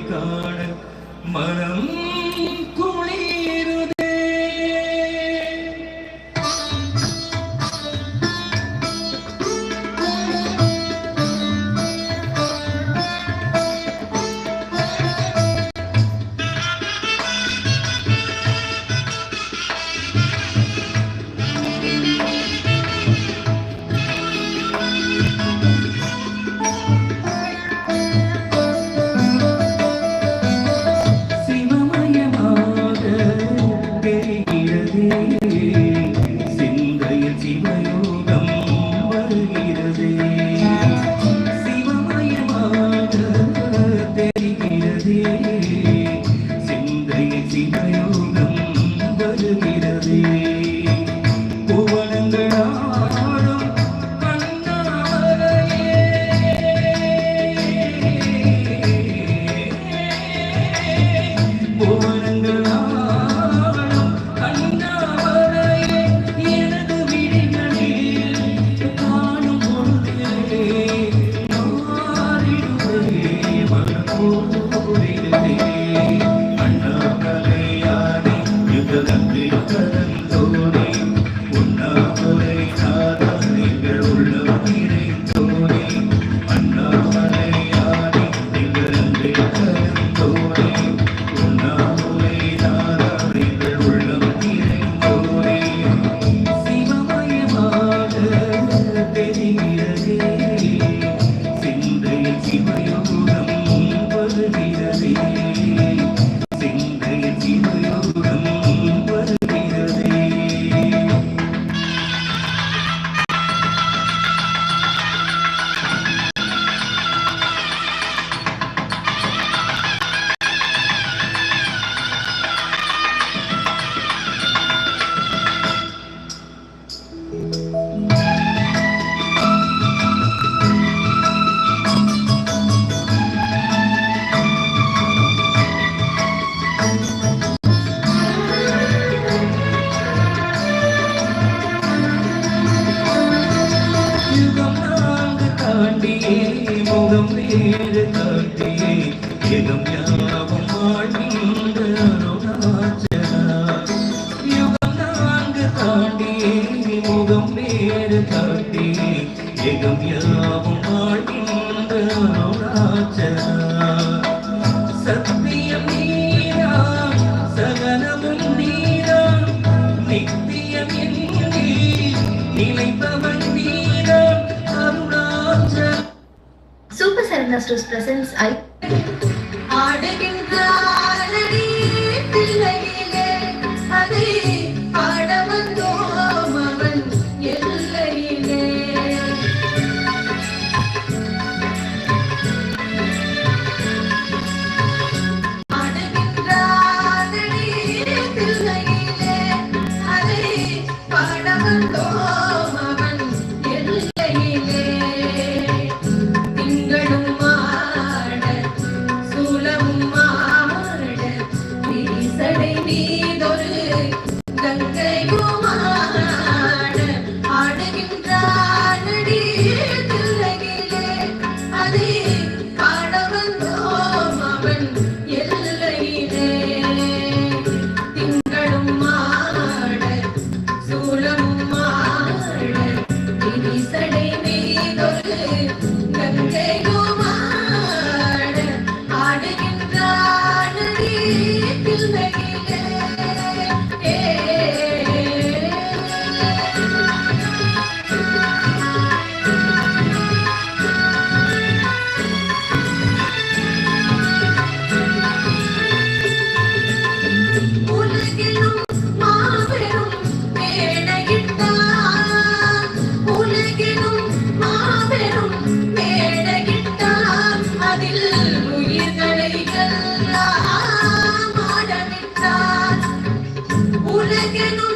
காண மனம் Senhor. காட்டி முகம் வேறு காட்டி மினிஸ்டர்ஸ் பிரசன்ஸ் ஐ Oh ভুলে কেন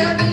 minha vida.